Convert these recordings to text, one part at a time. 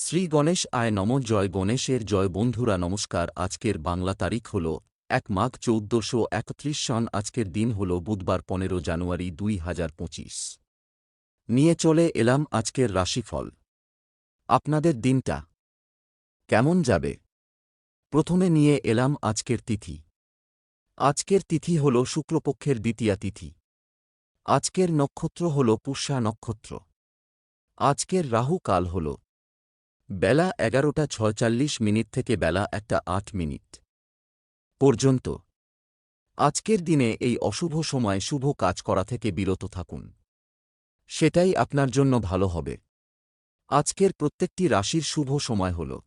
শ্রী গণেশ আয় নম, জয় গণেশের জয়। বন্ধুরা, নমস্কার। আজকের বাংলা তারিখ হল এক মাঘ চৌদ্দশো একত্রিশ সন আজকের দিন হল বুধবার, পনেরো জানুয়ারি দুই হাজার পঁচিশ। নিয়ে চলে এলাম আজকের রাশিফল। আপনাদের দিনটা কেমন যাবে? প্রথমে নিয়ে এলাম আজকের তিথি। আজকের তিথি হল শুক্লপক্ষের দ্বিতীয়া তিথি। আজকের নক্ষত্র হল পুষ্যা নক্ষত্র। আজকের রাহু কাল হল বেলা এগারোটা ছয়চল্লিশ মিনিট থেকে বেলা একটা আট মিনিট পর্যন্ত। আজকের দিনে এই অশুভ সময় শুভ কাজ করা থেকে বিরত থাকুন। সেটাই আপনার জন্য ভালো হবে। আজকের প্রত্যেকটি রাশির শুভ সময় হল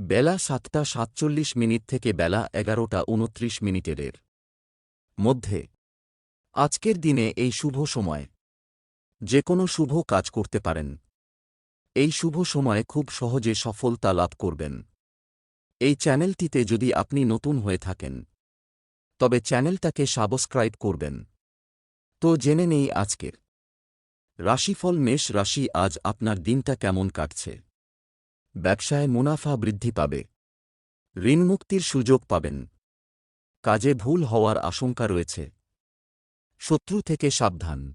বেলা সাতটা সাতচল্লিশ মিনিট থেকে বেলা এগারোটা উনত্রিশ মিনিটের মধ্যে। আজকের দিনে এই শুভ সময় যে কোনো শুভ কাজ করতে পারেন। এই শুভ সময়ে খুব সহজে সফলতা লাভ করবেন। এই চ্যানেলটিতে যদি আপনি নতুন হয়ে থাকেন, তবে চ্যানেলটাকে সাবস্ক্রাইব করবেন। তো জেনে নেই আজকের রাশিফল মেষ রাশি আজ আপনার দিনটা কেমন কাটছে? ব্যবসায় মুনাফা বৃদ্ধি পাবে। ঋণমুক্তির সুযোগ পাবেন। কাজে ভুল হওয়ার আশঙ্কা রয়েছে। শত্রু থেকে সাবধান।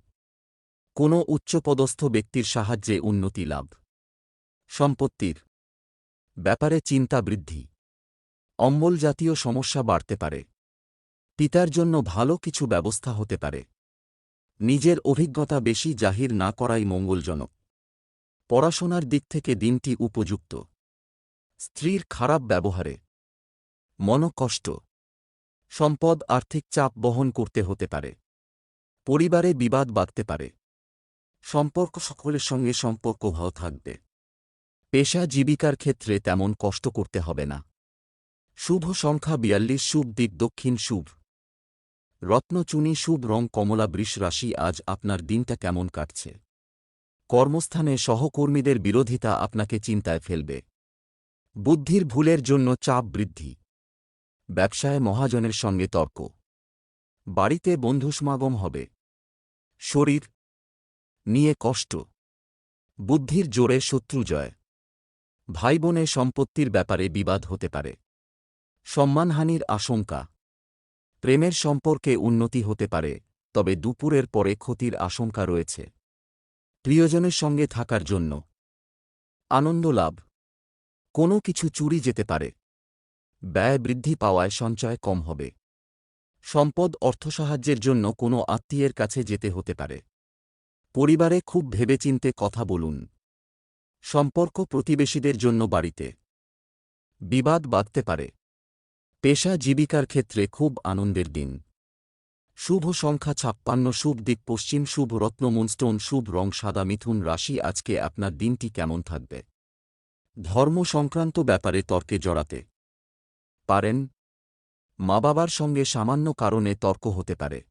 কোনো উচ্চপদস্থ ব্যক্তির সাহায্যে উন্নতি লাভ। সম্পত্তির ব্যাপারে চিন্তা বৃদ্ধি। অম্বল জাতীয় সমস্যা বাড়তে পারে। পিতার জন্য ভালো কিছু ব্যবস্থা হতে পারে। নিজের অভিজ্ঞতা বেশি জাহির না করাই মঙ্গলজনক। পড়াশোনার দিক থেকে দিনটি উপযুক্ত। স্ত্রীর খারাপ ব্যবহারে। মনকষ্ট। সম্পদ আর্থিক চাপ বহন করতে হতে পারে। পরিবারে বিবাদ বাঁধতে পারে। সম্পর্ক সকলের সঙ্গে সম্পর্ক ভালো থাকবে। পেশা জীবিকার ক্ষেত্রে তেমন কষ্ট করতে হবে না। শুভ সংখ্যা বিয়াল্লিশ, শুভ দিক দক্ষিণ, শুভ। রত্নচুনি শুভ রং, কমলা, বৃষ রাশি, আজ আপনার দিনটা কেমন কাটছে? কর্মস্থানে সহকর্মীদের বিরোধিতা আপনাকে চিন্তায় ফেলবে। বুদ্ধির ভুলের জন্য চাপ বৃদ্ধি। ব্যবসায় মহাজনের সঙ্গে তর্ক। বাড়িতে বন্ধুসমাগম হবে। শরীর নিয়ে কষ্ট। বুদ্ধির জোরে শত্রু জয়। ভাই বোনে সম্পত্তির ব্যাপারে বিবাদ হতে পারে। সম্মানহানির আশঙ্কা। প্রেমের সম্পর্কে উন্নতি হতে পারে, তবে দুপুরের পরে ক্ষতির আশঙ্কা রয়েছে। প্রিয়জনের সঙ্গে থাকার জন্য। আনন্দ লাভ। কোনো কিছু চুরি যেতে পারে। ব্যয় বৃদ্ধি পাওয়ায় সঞ্চয় কম হবে। সম্পদ অর্থসাহায্যের জন্য কোনো আত্মীয়ের কাছে যেতে হতে পারে। পরিবারে খুব ভেবেচিন্তে কথা বলুন। সম্পর্ক প্রতিবেশীদের জন্য বাড়িতে। বিবাদ বাঁধতে পারে। পেশা জীবিকার ক্ষেত্রে খুব আনন্দের দিন। শুভ সংখ্যা ছাপ্পান্ন, শুভ দিক পশ্চিম, শুভ রত্ন, মুনস্টোন, শুভ রং, সাদা, মিথুন রাশি, আজকে আপনার দিনটি কেমন থাকবে? ধর্ম সংক্রান্ত ব্যাপারে তর্কে জড়াতে। পারেন। মা বাবার সঙ্গে সামান্য কারণে তর্ক হতে পারে।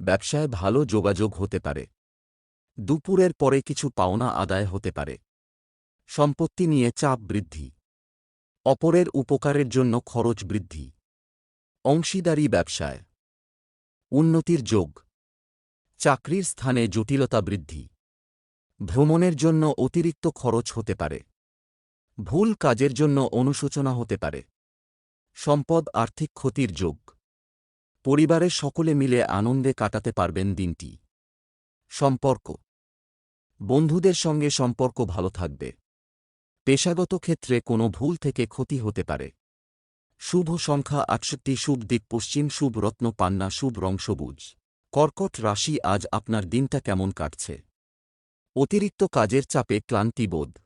ব্যবসায় ভালো যোগাযোগ হতে পারে। দুপুরের পরে কিছু পাওনা আদায় হতে পারে। সম্পত্তি নিয়ে চাপ বৃদ্ধি। অপরের উপকারের জন্য খরচ বৃদ্ধি। অংশীদারি ব্যবসায়। উন্নতির যোগ। চাকরির স্থানে জটিলতা বৃদ্ধি। ভ্রমণের জন্য অতিরিক্ত খরচ হতে পারে। ভুল কাজের জন্য অনুশোচনা হতে পারে। সম্পদ আর্থিক ক্ষতির যোগ। পরিবারের সকলে মিলে আনন্দে কাটাতে পারবেন দিনটি। সম্পর্ক। বন্ধুদের সঙ্গে সম্পর্ক ভালো থাকবে। পেশাগত ক্ষেত্রে কোনো ভুল থেকে ক্ষতি হতে পারে। শুভ সংখ্যা আটষট্টি, শুভ দিক পশ্চিম, শুভ রত্ন, পান্না, শুভ রং, সবুজ। কর্কট রাশি আজ আপনার দিনটা কেমন কাটছে? অতিরিক্ত কাজের চাপে ক্লান্তিবোধ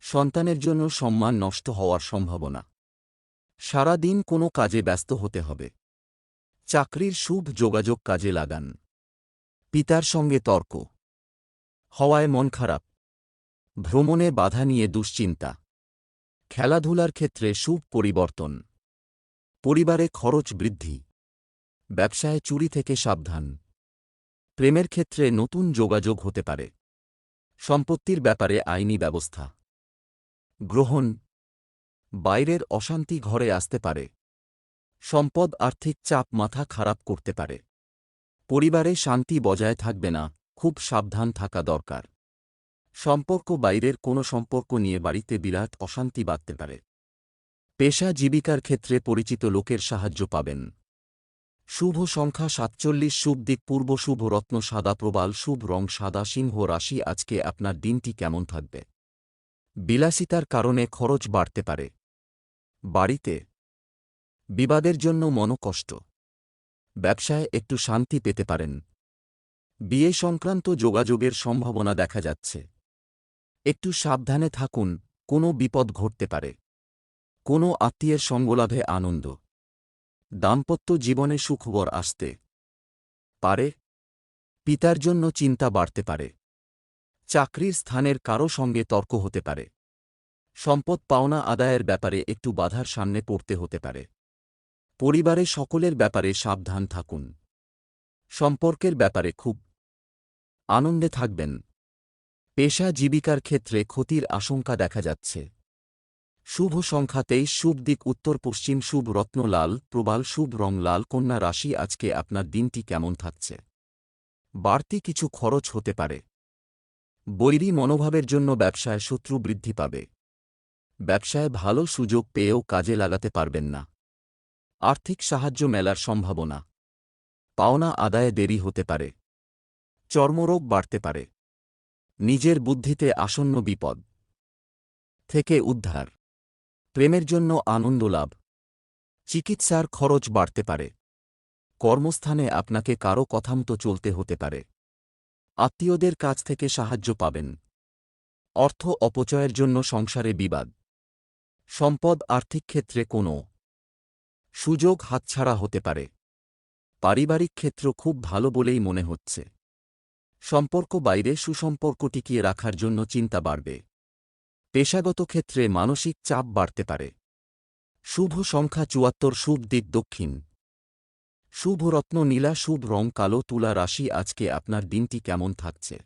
সন্তানের জন্য সম্মান নষ্ট হওয়ার সম্ভাবনা। সারা দিন কোনো কাজে ব্যস্ত হতে হবে। চাকরির শুভ যোগাযোগ কাজে লাগান। পিতার সঙ্গে তর্ক। হওয়ায় মন খারাপ। ভ্রমণে বাধা নিয়ে দুশ্চিন্তা। খেলাধুলার ক্ষেত্রে শুভ পরিবর্তন। পরিবারে খরচ বৃদ্ধি। ব্যবসায় চুরি থেকে সাবধান। প্রেমের ক্ষেত্রে নতুন যোগাযোগ হতে পারে। সম্পত্তির ব্যাপারে আইনি ব্যবস্থা। গ্রহণ। বাইরের অশান্তি ঘরে আসতে পারে। সম্পদ আর্থিক চাপ মাথা খারাপ করতে পারে। পরিবারে শান্তি বজায় থাকবে না, খুব সাবধান থাকা দরকার। সম্পর্ক বাইরের কোনো সম্পর্ক নিয়ে বাড়িতে বিরাট অশান্তি বাঁধতে পারে। পেশা জীবিকার ক্ষেত্রে পরিচিত লোকের সাহায্য পাবেন। শুভ সংখ্যা সাতচল্লিশ, শুভ দিক পূর্ব, শুভ রত্ন, সাদা প্রবাল, শুভ রং, সাদা সিংহ রাশি, আজকে আপনার দিনটি কেমন থাকবে? বিলাসিতার কারণে খরচ বাড়তে পারে। বাড়িতে বিবাদের জন্য মনকষ্ট ব্যবসায় একটু শান্তি পেতে পারেন। বিয়ে সংক্রান্ত যোগাযোগের সম্ভাবনা দেখা যাচ্ছে। একটু সাবধানে থাকুন, কোনো বিপদ ঘটতে পারে। কোনো আত্মীয়ের সঙ্গলাভে আনন্দ। দাম্পত্য জীবনে সুখবর আসতে পারে। পিতার জন্য চিন্তা বাড়তে পারে। চাকরির স্থানের কারও সঙ্গে তর্ক হতে পারে। সম্পদ পাওনা আদায়ের ব্যাপারে একটু বাধার সামনে পড়তে হতে পারে। পরিবারে সকলের ব্যাপারে সাবধান থাকুন। সম্পর্কের ব্যাপারে খুব আনন্দে থাকবেন। পেশা জীবিকার ক্ষেত্রে ক্ষতির আশঙ্কা দেখা যাচ্ছে। শুভ সংখ্যা তেইশ, শুভ দিক উত্তর পশ্চিম, শুভ রত্নলাল প্রবাল, শুভ রং লাল, কন্যা রাশি, আজকে আপনার দিনটি কেমন থাকছে? বাড়তি কিছু খরচ হতে পারে। বৈরী মনোভাবের জন্য ব্যবসায় শত্রু বৃদ্ধি পাবে। ব্যবসায় ভালো সুযোগ পেয়েও কাজে লাগাতে পারবেন না। আর্থিক সাহায্য মেলার সম্ভাবনা। পাওনা আদায়ে দেরি হতে পারে। চর্মরোগ বাড়তে পারে। নিজের বুদ্ধিতে আসন্ন বিপদ থেকে উদ্ধার। প্রেমের জন্য আনন্দ লাভ। চিকিৎসার খরচ বাড়তে পারে। কর্মস্থানে আপনাকে কারও কথামতো চলতে হতে পারে। আত্মীয়দের কাছ থেকে সাহায্য পাবেন। অর্থ অপচয়ের জন্য সংসারে বিবাদ। সম্পদ আর্থিক ক্ষেত্রে কোনো সুযোগ হাতছাড়া হতে পারে। পারিবারিক ক্ষেত্র খুব ভালো বলেই মনে হচ্ছে। সম্পর্ক বাইরে সুসম্পর্ক টিকিয়ে রাখার জন্য চিন্তা বাড়বে। পেশাগত ক্ষেত্রে মানসিক চাপ বাড়তে পারে। শুভ সংখ্যা চুয়াত্তর, শুভ দিক দক্ষিণ। শুভ রত্ন নীলা, শুভ রং কালো, তুলা রাশি, আজকে আপনার দিনটি কেমন থাকছে?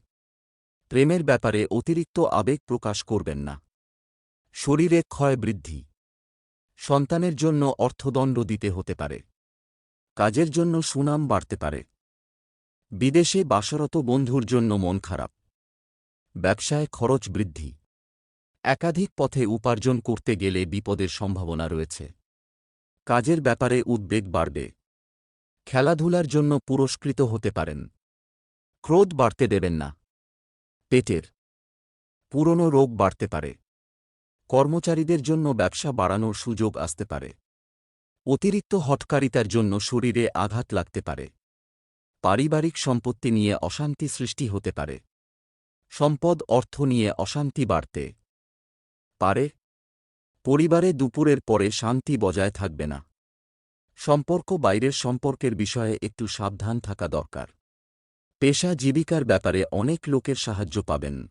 প্রেমের ব্যাপারে অতিরিক্ত আবেগ প্রকাশ করবেন না। শরীরে ক্ষয় বৃদ্ধি। সন্তানের জন্য অর্থদণ্ড দিতে হতে পারে। কাজের জন্য সুনাম বাড়তে পারে। বিদেশে বাসরত বন্ধুর জন্য মন খারাপ। ব্যবসায় খরচ বৃদ্ধি। একাধিক পথে উপার্জন করতে গেলে বিপদের সম্ভাবনা রয়েছে। কাজের ব্যাপারে উদ্বেগ বাড়বে। খেলাধুলার জন্য পুরস্কৃত হতে পারেন। ক্রোধ বাড়তে দেবেন না। পেটের পুরনো রোগ বাড়তে পারে। কর্মচারীদের জন্য ব্যবসা বাড়ানোর সুযোগ আসতে পারে। অতিরিক্ত হটকারিতার জন্য শরীরে আঘাত লাগতে পারে। পারিবারিক সম্পত্তি নিয়ে অশান্তি সৃষ্টি হতে পারে। সম্পদ অর্থ নিয়ে অশান্তি বাড়তে পারে। পরিবারে দুপুরের পরে শান্তি বজায় থাকবে না। সম্পর্ক বাইরের সম্পর্কের বিষয়ে একটু সাবধান থাকা দরকার। পেশা জীবিকার ব্যাপারে অনেক লোকের সাহায্য পাবেন।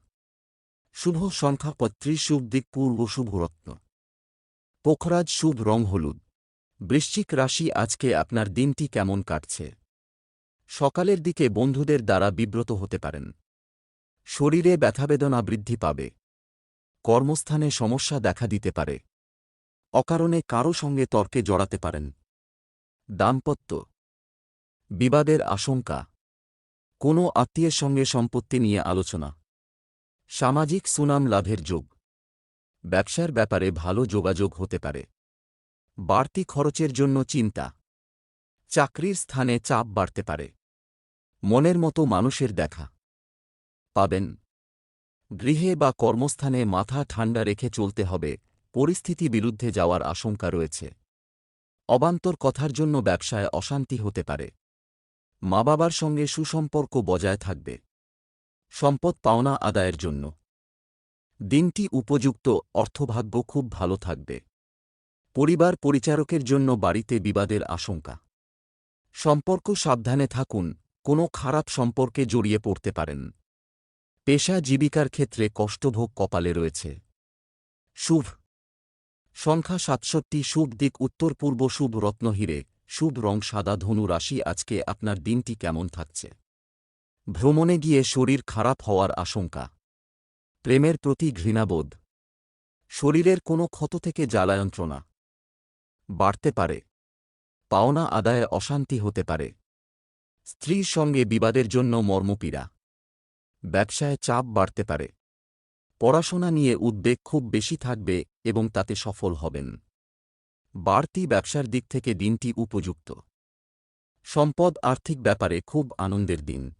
শুভ সংখ্যা পত্রিশ শুভ দিক পূর্ব শুভরত্ন পোখরাজ, শুভ রং হলুদ। বৃশ্চিক রাশি, আজকে আপনার দিনটি কেমন কাটছে? সকালের দিকে বন্ধুদের দ্বারা বিব্রত হতে পারেন। শরীরে ব্যথাবেদনা বৃদ্ধি পাবে। কর্মস্থানে সমস্যা দেখা দিতে পারে। অকারণে কারও সঙ্গে তর্কে জড়াতে পারেন। দাম্পত্য বিবাদের আশঙ্কা। কোনো আত্মীয়ের সঙ্গে সম্পত্তি নিয়ে আলোচনা। সামাজিক সুনাম লাভের যোগ। ব্যবসার ব্যাপারে ভালো যোগাযোগ হতে পারে। বাড়তি খরচের জন্য চিন্তা। চাকরির স্থানে চাপ বাড়তে পারে। মনের মতো মানুষের দেখা। পাবেন। গৃহে বা কর্মস্থানে মাথা ঠান্ডা রেখে চলতে হবে, পরিস্থিতি বিরুদ্ধে যাওয়ার আশঙ্কা রয়েছে। অবান্তর কথার জন্য ব্যবসায় অশান্তি হতে পারে। মা বাবার সঙ্গে সুসম্পর্ক বজায় থাকবে। সম্পদ পাওনা আদায়ের জন্য। দিনটি উপযুক্ত, অর্থভাগ্য খুব ভালো থাকবে। পরিবার পরিচারকের জন্য বাড়িতে বিবাদের আশঙ্কা। সম্পর্ক সাবধানে থাকুন কোনো খারাপ সম্পর্কে জড়িয়ে পড়তে পারেন। পেশা জীবিকার ক্ষেত্রে কষ্টভোগ কপালে রয়েছে। শুভ। সংখ্যা সাতষট্টি, শুভ দিক, উত্তর পূর্ব, শুভ রত্নহীরে শুভ রং সাদা, ধনু রাশি, আজকে আপনার দিনটি কেমন থাকছে? ভ্রমণে গিয়ে শরীর খারাপ হওয়ার আশঙ্কা। প্রেমের প্রতি ঘৃণাবোধ। শরীরের কোনো ক্ষত থেকে জ্বালায়ন্ত্রণা। বাড়তে পারে। পাওনা আদায়ে অশান্তি হতে পারে। স্ত্রীর সঙ্গে বিবাদের জন্য মর্মপীড়া। ব্যবসায় চাপ বাড়তে পারে। পড়াশোনা নিয়ে উদ্বেগ খুব বেশি থাকবে এবং তাতে সফল হবেন। বাড়তি ব্যবসার দিক থেকে দিনটি উপযুক্ত। সম্পদ আর্থিক ব্যাপারে খুব আনন্দের দিন।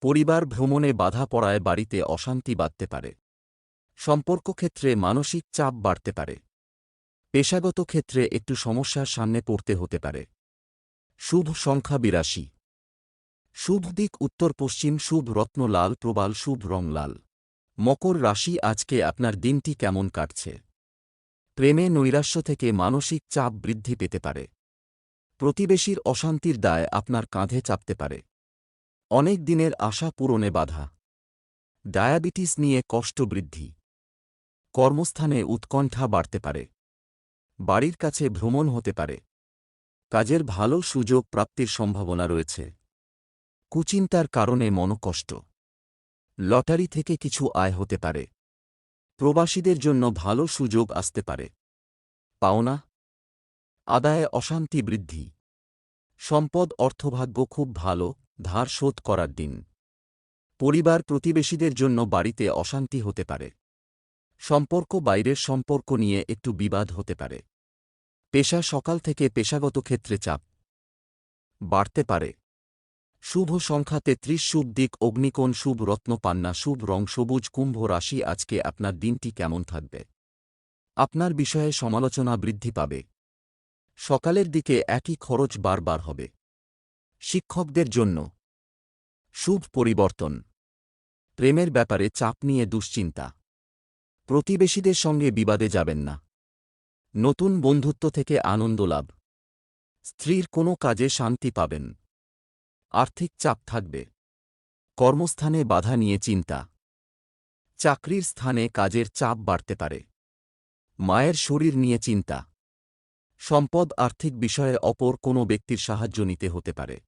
পরিবার ভ্রমণে বাধা পড়ায় বাড়িতে অশান্তি বাড়তে পারে। সম্পর্ক ক্ষেত্রে মানসিক চাপ বাড়তে পারে। পেশাগত ক্ষেত্রে একটু সমস্যার সামনে পড়তে হতে পারে। শুভ সংখ্যা বিরাশি। শুভ দিক উত্তর পশ্চিম শুভ রত্ন লাল, প্রবাল শুভ রং লাল। মকর রাশি আজকে আপনার দিনটি কেমন কাটছে? প্রেমে নৈরাশ্য থেকে মানসিক চাপ বৃদ্ধি পেতে পারে। প্রতিবেশীর অশান্তির দায় আপনার কাঁধে চাপতে পারে। অনেক দিনের আশা পূরণে বাধা। ডায়াবেটিস নিয়ে কষ্ট বৃদ্ধি। কর্মস্থানে উৎকণ্ঠা বাড়তে পারে। বাড়ির কাছে ভ্রমণ হতে পারে। কাজের ভালো সুযোগ প্রাপ্তির সম্ভাবনা রয়েছে। কুচিন্তার কারণে মনকষ্ট। লটারি থেকে কিছু আয় হতে পারে। প্রবাসীদের জন্য ভালো সুযোগ আসতে পারে। পাওনা। আদায়ে অশান্তি বৃদ্ধি। সম্পদ অর্থভাগ্য খুব ভালো, ধার শোধ করার দিন। পরিবার প্রতিবেশীদের জন্য বাড়িতে অশান্তি হতে পারে। সম্পর্ক বাইরের সম্পর্ক নিয়ে একটু বিবাদ হতে পারে। পেশা সকাল থেকে পেশাগত ক্ষেত্রে চাপ। বাড়তে পারে। শুভ সংখ্যা তেত্রিশ, শুভ দিক অগ্নিকোণ, শুভ রত্ন পান্না শুভ রং, সবুজ কুম্ভ রাশি, আজকে আপনার দিনটি কেমন থাকবে? আপনার বিষয়ে সমালোচনা বৃদ্ধি পাবে। সকালের দিকে একই খরচ বারবার হবে। শিক্ষকদের জন্য। শুভ পরিবর্তন। প্রেমের ব্যাপারে চাপ নিয়ে দুশ্চিন্তা। প্রতিবেশীদের সঙ্গে বিবাদে যাবেন না। নতুন বন্ধুত্ব থেকে আনন্দ লাভ। স্ত্রীর কোনো কাজে শান্তি পাবেন। আর্থিক চাপ থাকবে। কর্মস্থানে বাধা নিয়ে চিন্তা। চাকরির স্থানে কাজের চাপ বাড়তে পারে। মায়ের শরীর নিয়ে চিন্তা। সম্পদ আর্থিক বিষয়ে অপর কোনো ব্যক্তির সাহায্য নিতে হতে পারে।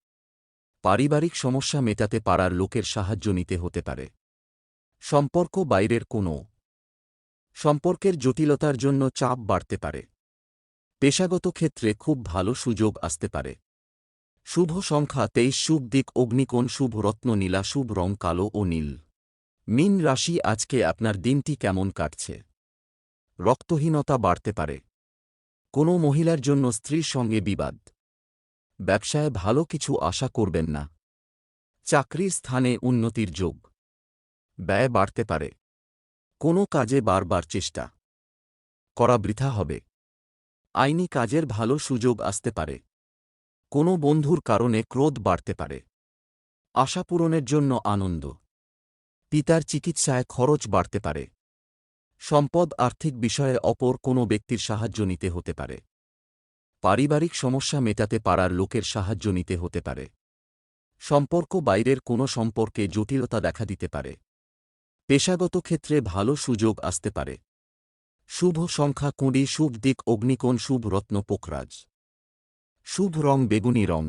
পারিবারিক সমস্যা মেটাতে পারার লোকের সাহায্য নিতে হতে পারে। সম্পর্ক বাইরের কোনো। সম্পর্কের জটিলতার জন্য চাপ বাড়তে পারে। পেশাগত ক্ষেত্রে খুব ভালো সুযোগ আসতে পারে। শুভ সংখ্যা তেইশ, শুভ দিক, অগ্নিকোণ, শুভ রত্ন, নীলা, শুভ রং, কালো ও নীল। মিন রাশি আজকে আপনার দিনটি কেমন কাটছে? রক্তহীনতা বাড়তে পারে। কোনো মহিলার জন্য স্ত্রীর সঙ্গে বিবাদ। ব্যবসায় ভালো কিছু আশা করবেন না। চাকরির স্থানে উন্নতির যোগ। ব্যয় বাড়তে পারে। কোনো কাজে বারবার চেষ্টা। করা বৃথা হবে। আইনি কাজের ভালো সুযোগ আসতে পারে। কোনো বন্ধুর কারণে ক্রোধ বাড়তে পারে। আশা পূরণের জন্য আনন্দ। পিতার চিকিৎসায় খরচ বাড়তে পারে। সম্পদ আর্থিক বিষয়ে অপর কোনো ব্যক্তির সাহায্য নিতে হতে পারে। পারিবারিক সমস্যা মেটাতে পারার লোকের সাহায্য নিতে হতে পারে। সম্পর্ক বাইরের কোনো সম্পর্কে জটিলতা দেখা দিতে পারে। পেশাগত ক্ষেত্রে ভালো সুযোগ আসতে পারে। শুভ সংখ্যা কুঁড়ি, শুভ দিক, অগ্নিকোণ, শুভ রত্ন, পোখরাজ। শুভ রং বেগুনি রং।